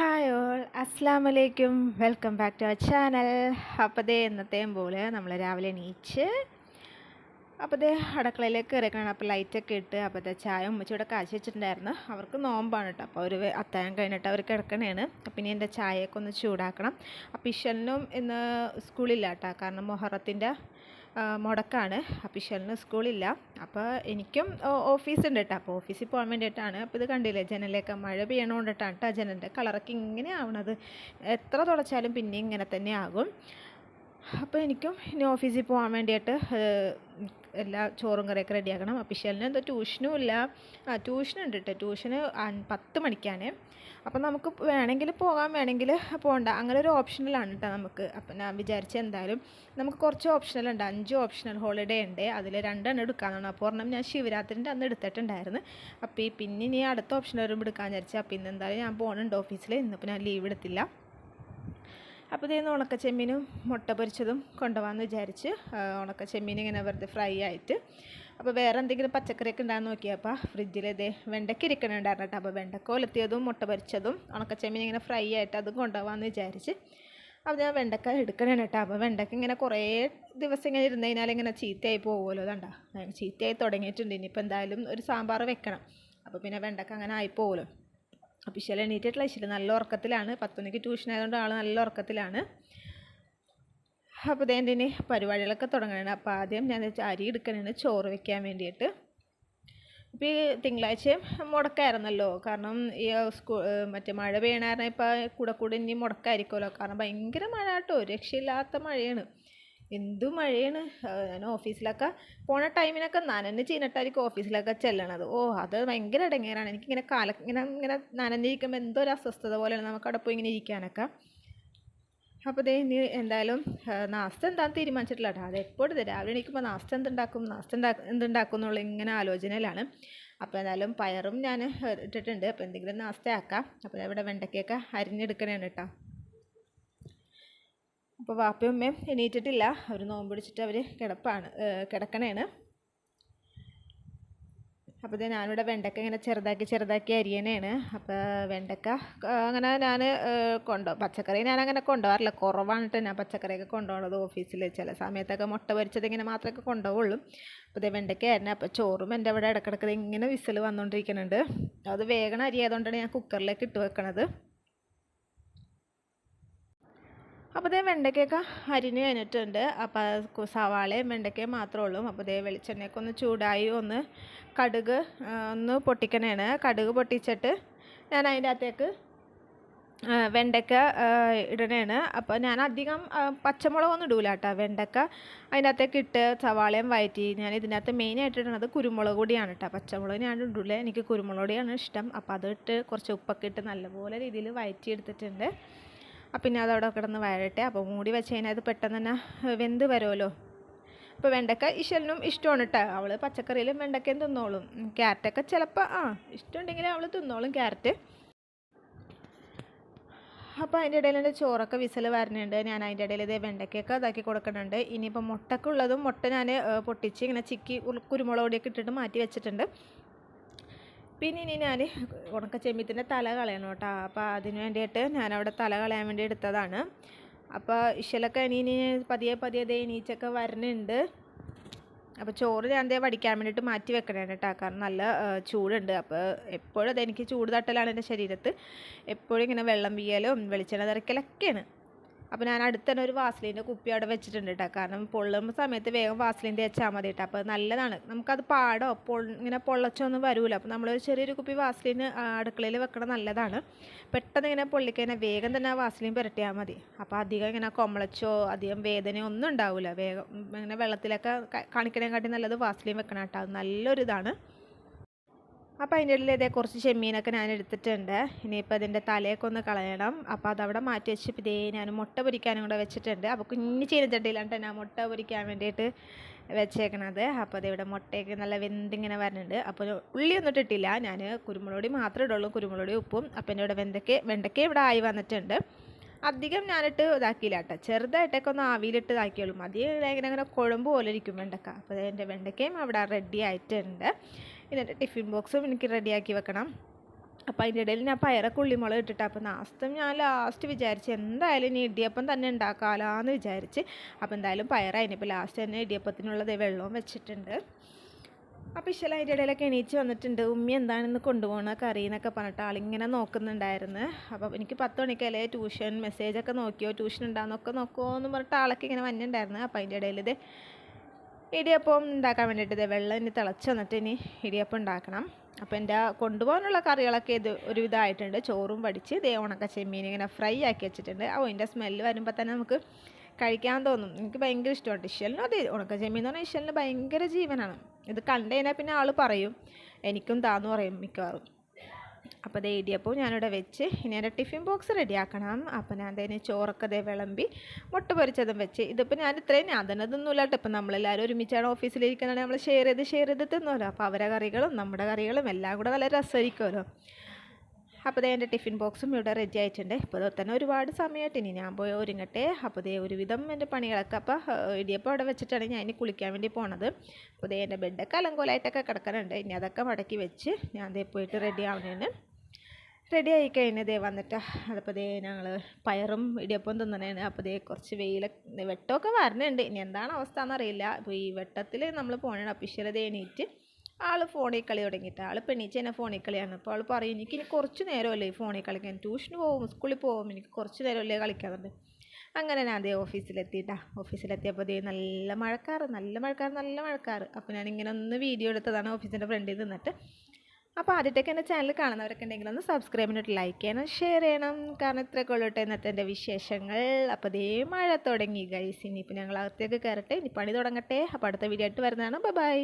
Hi all അസ്സാം വലൈക്കും welcome back to our channel. അപ്പോൾ ദേ ഇന്നത്തെയും പോലെ നമ്മൾ രാവിലെ എണീച്ച് അപ്പോൾ ദേ അടുക്കളയിലേക്ക് ഇറക്കണം അപ്പോൾ ലൈറ്റൊക്കെ ഇട്ട് അപ്പോൾ ദേ ചായ ഉമ്മച്ചിയുടെ കാശ് വെച്ചിട്ടുണ്ടായിരുന്നു. അവർക്ക് നോമ്പാണ് കേട്ടോ അപ്പോൾ ഒരു അത്താഴം കഴിഞ്ഞിട്ട് അവർ കിടക്കണേണ്. അപ്പം ഇനി എന്റെ ചായയൊക്കെ ഒന്ന് ചൂടാക്കണം. അപ്പോൾ ഇഷലിനും ഇന്ന് സ്കൂളില്ല കേട്ടോ കാരണം മൊഹറത്തിന്റെ മുടക്കാണ്. അഫീഷ്യലിന് സ്കൂളില്ല. അപ്പോൾ എനിക്കും ഓഫീസ് ഉണ്ട് കേട്ടോ അപ്പോൾ ഓഫീസിൽ പോകാൻ വേണ്ടിയിട്ടാണ്. അപ്പോൾ ഇത് കണ്ടില്ലേ? ജനലൊക്കെ മഴ പെയ്യണോണ്ടിട്ടാണ് കേട്ടോ ജനലിന്റെ കളറൊക്കെ ഇങ്ങനെ ആവണത്. എത്ര തുടച്ചാലും പിന്നെ ഇങ്ങനെ തന്നെ ആകും. അപ്പോൾ എനിക്കും ഇനി ഓഫീസിൽ പോകാൻ വേണ്ടിയിട്ട് എല്ലാ ചോറും കറിയൊക്കെ റെഡിയാക്കണം അപ്പോൾ ഇഷലിന് എന്തോ ട്യൂഷനും ഇല്ല. ആ ട്യൂഷൻ ഉണ്ട് കേട്ടോ ട്യൂഷന് പത്ത് മണിക്കാണ്. അപ്പം നമുക്ക് വേണമെങ്കിൽ പോകാൻ വേണമെങ്കിൽ പോകണ്ട അങ്ങനെ ഒരു ഓപ്ഷണലാണ് കേട്ടോ നമുക്ക്. അപ്പം ഞാൻ വിചാരിച്ച എന്തായാലും നമുക്ക് കുറച്ച് ഓപ്ഷണൽ ഉണ്ട്. അഞ്ച് ഓപ്ഷണൽ ഹോളിഡേ ഉണ്ട്. അതിൽ രണ്ടെണ്ണം എടുക്കാമെന്നാണ് അപ്പോൾ ഒരെണ്ണം ഞാൻ ശിവരാത്രിന്റെ അന്ന് എടുത്തിട്ടുണ്ടായിരുന്നു. അപ്പോൾ ഈ പിന്നെ ഇനി അടുത്ത ഓപ്ഷൻ വരുമ്പോൾ എടുക്കാമെന്ന് വിചാരിച്ചാൽ അപ്പോൾ എന്തായാലും ഞാൻ പോകുന്നുണ്ട് ഓഫീസിൽ ഇന്നിപ്പോൾ ഞാൻ ലീവ് എടുത്തില്ല. അപ്പോൾ ഇതേന്ന് ഉണക്ക ചെമ്മീനും മുട്ട പൊരിച്ചതും കൊണ്ടുപോകാമെന്ന് വിചാരിച്ച് ഉണക്കച്ചെമ്മീൻ ഉണക്ക ചെമ്മീൻ ഇങ്ങനെ വെറുതെ ഫ്രൈ ആയിട്ട്. അപ്പോൾ വേറെ എന്തെങ്കിലും പച്ചക്കറിയൊക്കെ ഉണ്ടാകാൻ നോക്കിയപ്പോൾ ഫ്രിഡ്ജിൽ ഇതേ വെണ്ടയ്ക്ക ഇരിക്കണുണ്ടായിരുന്നു കേട്ടോ. അപ്പോൾ വെണ്ടക്ക ഒലത്തിയതും മുട്ട പൊരിച്ചതും ഉണക്ക ചെമ്മീൻ ഇങ്ങനെ ഫ്രൈ ആയിട്ട് അതും കൊണ്ടുപോകാമെന്ന് വിചാരിച്ച് അപ്പോൾ ഞാൻ വെണ്ടക്ക എടുക്കണേണ് കേട്ടോ. അപ്പോൾ വെണ്ടക്ക ഇങ്ങനെ കുറേ ദിവസം ഇങ്ങനെ ഇരുന്ന് കഴിഞ്ഞാൽ ഇങ്ങനെ ചീത്തയായി പോകുമല്ലോ അതുകൊണ്ടാണ് ചീത്തയായി തുടങ്ങിയിട്ടുണ്ട്. ഇനിയിപ്പോൾ എന്തായാലും ഒരു സാമ്പാർ വെക്കണം. അപ്പോൾ പിന്നെ വെണ്ടക്ക അങ്ങനെ ആയി പോകുമല്ലോ അപ്പോൾ ഇശല എണീറ്റിട്ടില്ല നല്ല ഉറക്കത്തിലാണ്. പത്ത് മണിക്ക് ട്യൂഷൻ ആയതുകൊണ്ട് ആൾ നല്ല ഉറക്കത്തിലാണ്. അപ്പോൾ ഇതേന്റെ ഇനി പരിപാടികളൊക്കെ തുടങ്ങണം അപ്പോൾ ആദ്യം ഞാൻ അരി എടുക്കണേണ് ചോറ് വെക്കാൻ വേണ്ടിയിട്ട്. ഇപ്പോൾ ഈ തിങ്കളാഴ്ചയും മുടക്കായിരുന്നല്ലോ. കാരണം ഈ സ്കൂ മറ്റേ മഴ പെയ്യണ കാരണം ഇപ്പോൾ കൂടെ കൂടെ ഇനി മുടക്കായിരിക്കുമല്ലോ. കാരണം ഭയങ്കര മഴ കേട്ടോ. രക്ഷയില്ലാത്ത മഴയാണ്. എന്തു മഴയാണ്? ഞാൻ ഓഫീസിലൊക്കെ പോണ ടൈമിനൊക്കെ നനഞ്ഞ് ചീനട്ടായിരിക്കും ഓഫീസിലൊക്കെ ചെല്ലണത്. ഓ അത് ഭയങ്കര ഇടങ്ങേറാണ്. എനിക്കിങ്ങനെ കാല ഇങ്ങനെ ഇങ്ങനെ നനഞ്ഞിരിക്കുമ്പോൾ എന്തോ ഒരു അസ്വസ്ഥത പോലെയാണ് നമുക്ക് അവിടെ പോയി ഇങ്ങനെ ഇരിക്കാനൊക്കെ. അപ്പോൾ ദേ ഇനി എന്തായാലും നാസ്ത എന്താണെന്ന് തീരുമാനിച്ചിട്ടില്ല കേട്ടോ. അത് എപ്പോഴും രാവിലെ എണീക്കുമ്പോൾ നാസ്ത എന്തുണ്ടാക്കും? നാസ്ത ഉണ്ടാക്കും എന്തുണ്ടാക്കും എന്നുള്ള ഇങ്ങനെ ആലോചനയിലാണ്. അപ്പോൾ എന്തായാലും പയറും ഞാൻ ഇട്ടിട്ടുണ്ട്. അപ്പോൾ എന്തെങ്കിലും നാസ്ത ആക്കാം അപ്പോൾ ഇവിടെ വെണ്ടയ്ക്കൊക്കെ അരിഞ്ഞെടുക്കണേണ് കേട്ടോ. അപ്പോൾ വാപ്പയും ഉമ്മയും എണീറ്റിട്ടില്ല. അവർ നോമ്പ് പിടിച്ചിട്ട് അവർ കിടപ്പാണ് കിടക്കണേണ്. അപ്പോൾ ഇത് ഞാനിവിടെ വെണ്ടക്ക ഇങ്ങനെ ചെറുതാക്കി ചെറുതാക്കി അരിയണേണ്. അപ്പോൾ വെണ്ടക്ക അങ്ങനെ ഞാൻ കൊണ്ടോ പച്ചക്കറി ഞാൻ അങ്ങനെ കൊണ്ടുപോകാറില്ല. കുറവാണ് കേട്ടോ ഞാൻ പച്ചക്കറിയൊക്കെ കൊണ്ടുപോകുന്നത് ഓഫീസിൽ ചില സമയത്തൊക്കെ മുട്ട പൊരിച്ചത് ഇങ്ങനെ മാത്രമേ കൊണ്ടുപോകുള്ളൂ. അപ്പോൾ ഇത് വെണ്ടയ്ക്ക ആയിരുന്നു അപ്പോൾ ചോറും എന്റെ അവിടെ ഇടക്കിടക്ക് ഇങ്ങനെ വിസിൽ വന്നുകൊണ്ടിരിക്കുന്നുണ്ട് അത് വേഗം അരി ആയതുകൊണ്ടാണ് ഞാൻ കുക്കറിലേക്ക് ഇട്ട് വെക്കണത്. അപ്പോൾ ഇതേ വെണ്ടയ്ക്കൊക്കെ അരിഞ്ഞ് കഴിഞ്ഞിട്ടുണ്ട്. അപ്പോൾ സവാളയും വെണ്ടയ്ക്കയും മാത്രമേ ഉള്ളൂ. അപ്പോൾ ഇതേ വെളിച്ചെണ്ണയൊക്കെ ഒന്ന് ചൂടായി ഒന്ന് കടുക് ഒന്ന് പൊട്ടിക്കണേണ്. കടുക് പൊട്ടിച്ചിട്ട് ഞാൻ അതിന്റെ അകത്തേക്ക് വെണ്ടയ്ക്ക ഇടണേണ്. അപ്പോൾ ഞാൻ അധികം പച്ചമുളകൊന്നും ഇടൂല കേട്ടോ വെണ്ടയ്ക്ക അതിന്റെ അകത്തേക്ക് ഇട്ട് സവാളയും വയറ്റി ഞാൻ ഇതിനകത്ത് മെയിനായിട്ട് ഇടണത് കുരുമുളക് പൊടിയാണ് കേട്ടോ പച്ചമുളക് ഞാൻ ഇടൂല. എനിക്ക് കുരുമുളക് പൊടിയാണ് ഇഷ്ടം. അപ്പോൾ അതിട്ട് കുറച്ച് ഉപ്പൊക്കെ ഇട്ട് നല്ലപോലെ രീതിയിൽ വയറ്റി എടുത്തിട്ടുണ്ട് പിന്നെ അതവിടെ കിടന്ന് വഴട്ടെ അപ്പോൾ മൂടി വെച്ച് കഴിഞ്ഞാൽ അത് പെട്ടെന്ന് തന്നെ വെന്ത് വരുമല്ലോ. അപ്പോൾ വെണ്ടക്ക ഇശലിനും ഇഷ്ടമാണ് കേട്ടോ അവൾ പച്ചക്കറിയിലും വെണ്ടക്കയും തിന്നോളും. ക്യാരറ്റൊക്കെ ചിലപ്പോൾ ആ ഇഷ്ടമുണ്ടെങ്കിൽ അവൾ തിന്നോളും ക്യാരറ്റ്. അപ്പോൾ അതിന്റെ ഇടയിൽ എന്റെ ചോറൊക്കെ വിസൽ വരുന്നുണ്ട് ഞാൻ അതിന്റെ ഇടയിൽ ഇതേ വെണ്ടയ്ക്കൊക്കെ ഇതാക്കി കൊടുക്കുന്നുണ്ട്. ഇനിയിപ്പോൾ മുട്ടക്കുള്ളതും മുട്ട ഞാൻ പൊട്ടിച്ച് ഇങ്ങനെ ചിക്കി കുരുമുളക് പൊടിയൊക്കെ ഇട്ടിട്ട് മാറ്റി വെച്ചിട്ടുണ്ട്. പിന്നെ ഇനി ഞാൻ ഉണക്ക ചെമ്മീത്തിന്റെ തല കളയണം കേട്ടോ. അപ്പോൾ അതിന് വേണ്ടിയിട്ട് ഞാനവിടെ തല കളയാൻ വേണ്ടി എടുത്തതാണ്. അപ്പോൾ ഇഷലൊക്കെ ഇനി ഇനി പതിയെ പതിയെ ദേ എണീച്ചൊക്കെ വരുന്നുണ്ട് അപ്പോൾ ചോറ് ഞാൻ ദേ വടിക്കാൻ വേണ്ടിയിട്ട് മാറ്റി വെക്കണേ കേട്ടോ കാരണം നല്ല ചൂടുണ്ട്. അപ്പോൾ എപ്പോഴും അതെനിക്ക് ചൂട് തട്ടലാണ് എന്റെ ശരീരത്ത്. എപ്പോഴും ഇങ്ങനെ വെള്ളം വീയലും വെളിച്ചെണ്ണ തിരക്കലൊക്കെയാണ് അപ്പോൾ ഞാൻ അടുത്ത് തന്നെ ഒരു വാസലിന്റെ കുപ്പി അവിടെ വെച്ചിട്ടുണ്ട് കേട്ടോ കാരണം പൊള്ളുമ്പോൾ സമയത്ത് വേഗം വാസലിൻ തേച്ചാൽ മതി കേട്ടോ അപ്പോൾ നല്ലതാണ്. നമുക്കത് പാടോ? പൊൾ ഇങ്ങനെ പൊള്ളച്ചൊന്നും വരൂല. അപ്പോൾ നമ്മളൊരു ചെറിയൊരു കുപ്പി വാസ്ലിൻ അടുക്കളയിൽ വെക്കണം നല്ലതാണ്. പെട്ടെന്ന് ഇങ്ങനെ പൊള്ളിക്കഴിഞ്ഞാൽ വേഗം തന്നെ ആ വാസലിൻ പുരട്ടിയാൽ മതി. അപ്പോൾ അധികം ഇങ്ങനെ കൊമളച്ചോ അധികം വേദനയോ ഒന്നും ഉണ്ടാവില്ല വേഗം ഇങ്ങനെ വെള്ളത്തിലൊക്കെ കാണിക്കണേക്കാട്ടി നല്ലത് വാസലിൻ വെക്കണം കേട്ടോ അത് നല്ലൊരു ഇതാണ് അപ്പോൾ അതിന്റെ ഇടയിൽ ഇതേ കുറച്ച് ചെമ്മീനൊക്കെ ഞാൻ എടുത്തിട്ടുണ്ട്. ഇനിയിപ്പോൾ അതിന്റെ തലയൊക്കെ ഒന്ന് കളയണം. അപ്പോൾ അതവിടെ മാറ്റി വെച്ച് ഇപ്പം ഇതേ ഞാൻ മുട്ട പൊരിക്കാനും കൂടെ വെച്ചിട്ടുണ്ട്. അപ്പോൾ കുഞ്ഞ് ചീനച്ചട്ടിയിലാണ് ഞാൻ മുട്ട പൊരിക്കാൻ വേണ്ടിയിട്ട് വെച്ചേക്കണത്. അപ്പോൾ അതിവിടെ മുട്ടയൊക്കെ നല്ല വെന്തിങ്ങനെ വരുന്നുണ്ട് അപ്പോൾ ഉള്ളിയൊന്നും ഇട്ടിട്ടില്ല. ഞാൻ കുരുമുളക് പൊടി മാത്രമേ ഇടുള്ളൂ. കുരുമുളക് ഉപ്പും അപ്പോൾ എന്റെ ഇവിടെ വെന്തയ്ക്ക വെണ്ടയ്ക്ക ഇവിടെ ആയി വന്നിട്ടുണ്ട്. അധികം ഞാനിട്ട് ഇതാക്കിയില്ല കേട്ടോ. ചെറുതായിട്ടൊക്കെ ഒന്ന് ആവിയിലിട്ട് ഇതാക്കിയുള്ളൂ. മതി ഇങ്ങനെ അങ്ങനെ കുഴമ്പ് പോലെ ഇരിക്കും വെണ്ടക്ക. അപ്പോൾ എന്റെ വെണ്ടയ്ക്കയും അവിടെ റെഡി ആയിട്ടുണ്ട്. എന്നിട്ട് ടിഫിൻ ബോക്സും എനിക്ക് റെഡിയാക്കി വെക്കണം. അപ്പോൾ അതിന്റെ ഇടയിൽ ഞാൻ പയറൊക്കെ ഉള്ളിമുളക് ഇട്ടിട്ട് അപ്പോൾ നാസ്തം ഞാൻ ലാസ്റ്റ് വിചാരിച്ച് എന്തായാലും ഇനി ഇടിയപ്പം തന്നെ ഉണ്ടാക്കാമല്ലോ വിചാരിച്ച് അപ്പോൾ എന്തായാലും പയറായിനിപ്പോൾ ലാസ്റ്റ് തന്നെ ഇടിയപ്പത്തിനുള്ളത് വെള്ളവും വെച്ചിട്ടുണ്ട്. അപ്പോൾ ഇശല അതിന്റെ ഇടയിലൊക്കെ എണീച്ച് വന്നിട്ടുണ്ട്. ഉമ്മി എന്താണെന്ന് കൊണ്ടുപോകണ കറി എന്നൊക്കെ പറഞ്ഞിട്ട് ആളിങ്ങനെ നോക്കുന്നുണ്ടായിരുന്നു. അപ്പോൾ എനിക്ക് പത്ത് മണിക്കല്ലേ ട്യൂഷൻ മെസ്സേജൊക്കെ നോക്കിയോ ട്യൂഷൻ ഉണ്ടാകുന്നൊക്കെ നോക്കുമോ എന്ന് പറഞ്ഞിട്ട് ആളൊക്കെ ഇങ്ങനെ വന്നിട്ടുണ്ടായിരുന്നു. അപ്പോൾ അതിന്റെ ഇടയിൽ ഇത് ഇടിയപ്പം ഉണ്ടാക്കാൻ വേണ്ടിയിട്ട് വെള്ളം ഇനി തിളച്ച് വന്നിട്ട് ഇനി ഇടിയപ്പം ഉണ്ടാക്കണം. അപ്പോൾ എന്റെ കൊണ്ടുപോകാനുള്ള കറികളൊക്കെ ഇത് ഒരുവിധമായിട്ടുണ്ട്. ചോറും പഠിച്ച് ദേ ഉണക്ക ചെമ്മീൻ ഇങ്ങനെ ഫ്രൈ ആക്കി വെച്ചിട്ടുണ്ട്. അപ്പോൾ അതിന്റെ സ്മെല്ല് വരുമ്പോൾ തന്നെ നമുക്ക് കഴിക്കാൻ തോന്നും. എനിക്ക് ഭയങ്കര ഇഷ്ടമാണ്. ഇഷലിനും അതെ ഉണക്ക ചെമ്മീൻ എന്ന് പറഞ്ഞാൽ ഇഷലിന് ഭയങ്കര ജീവനാണ്. ഇത് കണ്ടു കഴിഞ്ഞാൽ പിന്നെ ആൾ പറയും എനിക്കും താന്ന് പറയും മിക്കവാറും. അപ്പോൾ ദേ ഇടിയപ്പോൾ ഞാനിവിടെ വെച്ച് ഇനി എന്റെ ടിഫിൻ ബോക്സ് റെഡിയാക്കണം. അപ്പോൾ ഞാൻ അതിന് ചോറൊക്കെ വിളമ്പി മുട്ട പൊരിച്ചതും വെച്ച്. ഇതിപ്പോൾ ഞാൻ ഇത്രയും ഞാൻ തന്നെ കേട്ടോ ഇപ്പം നമ്മളെല്ലാവരും ഒരുമിച്ചാണ് ഓഫീസിലിരിക്കുന്നത് നമ്മൾ ഷെയർ ചെയ്ത് ഷെയർ ചെയ്ത് തിന്നുമല്ലോ അപ്പോൾ അവരെ കറികളും നമ്മുടെ കറികളും എല്ലാം കൂടെ നല്ല രസമായിരിക്കുമല്ലോ. അപ്പോൾ ദേ എന്റെ ടിഫിൻ ബോക്സും ഇവിടെ റെഡി ആയിട്ടുണ്ട്. ഇപ്പോൾ തന്നെ ഒരുപാട് സമയമായിട്ട് ഇനി ഞാൻ പോയി ഒരുങ്ങട്ടെ. അപ്പോൾ ദേ ഒരുവിധം എന്റെ പണികളൊക്കെ അപ്പോൾ ഇടിയപ്പോൾ അവിടെ വെച്ചിട്ടാണ് ഞാൻ ഇനി കുളിക്കാൻ വേണ്ടി പോണത്. അപ്പോൾ ദേ എന്റെ ബെഡൊക്കെ അലങ്കോലായിട്ടൊക്കെ കിടക്കാനുണ്ട് ഇനി അതൊക്കെ മടക്കി വെച്ച് ഞാൻ ദേ പോയിട്ട് റെഡി ആവുന്നതിന് റെഡി ആയി കഴിഞ്ഞാൽ ദേ വന്നിട്ട് അതപ്പോൾ ദേ ഞങ്ങൾ പയറും ഇടിയപ്പം തിന്നണേന്. അപ്പോൾ ദേ കുറച്ച് വെയിൽ വെട്ടമൊക്കെ വരണുണ്ട്. ഇനി എന്താണ് അവസ്ഥ എന്നറിയില്ല അപ്പോൾ ഈ വെട്ടത്തിൽ നമ്മൾ പോകണ ദേ എണീറ്റ്. ആൾ ഫോണിൽ കളി തുടങ്ങിയിട്ട്. ആൾ പെണ്ണീച്ച് തന്നെ ഫോണിൽ കളിയാണ്. അപ്പോൾ ആൾ പറയും എനിക്ക് ഇനി കുറച്ച് നേരമല്ലേ ഫോണിൽ കളിക്കാൻ? ട്യൂഷന് പോകും സ്കൂളിൽ പോകും എനിക്ക് കുറച്ച് നേരമല്ലേ കളിക്കാറുണ്ട്. അങ്ങനെ ഞാൻ അതേ ഓഫീസിലെത്തിയിട്ടാ. ഓഫീസിലെത്തിയപ്പോൾ ദേ നല്ല മഴക്കാറ് നല്ല മഴക്കാറ് നല്ല മഴക്കാറ്. അപ്പോൾ ഞാൻ ഇങ്ങനെ ഒന്ന് വീഡിയോ എടുത്തതാണ് ഓഫീസിന്റെ ഫ്രണ്ടിൽ നിന്നിട്ട്. അപ്പോൾ ആദ്യത്തേക്ക് എന്റെ ചാനൽ കാണുന്നവരൊക്കെ ഉണ്ടെങ്കിൽ ഒന്ന് സബ്സ്ക്രൈബ് ചെയ്തിട്ട് ലൈക്ക് ചെയ്യണം ഷെയർ ചെയ്യണം. കാരണം ഇത്രയൊക്കെ ഉള്ളട്ടെ ഇന്നത്തെ എന്റെ വിശേഷങ്ങൾ. അപ്പോൾ ദേ മഴ തുടങ്ങി ഗൈസ് ഇനിയിപ്പോൾ ഞങ്ങൾ അകത്തേക്ക് കയറട്ടെ ഇനി പണി തുടങ്ങട്ടെ. അപ്പോൾ അടുത്ത വീഡിയോ ആയിട്ട് വരുന്നതാണ്. ബൈ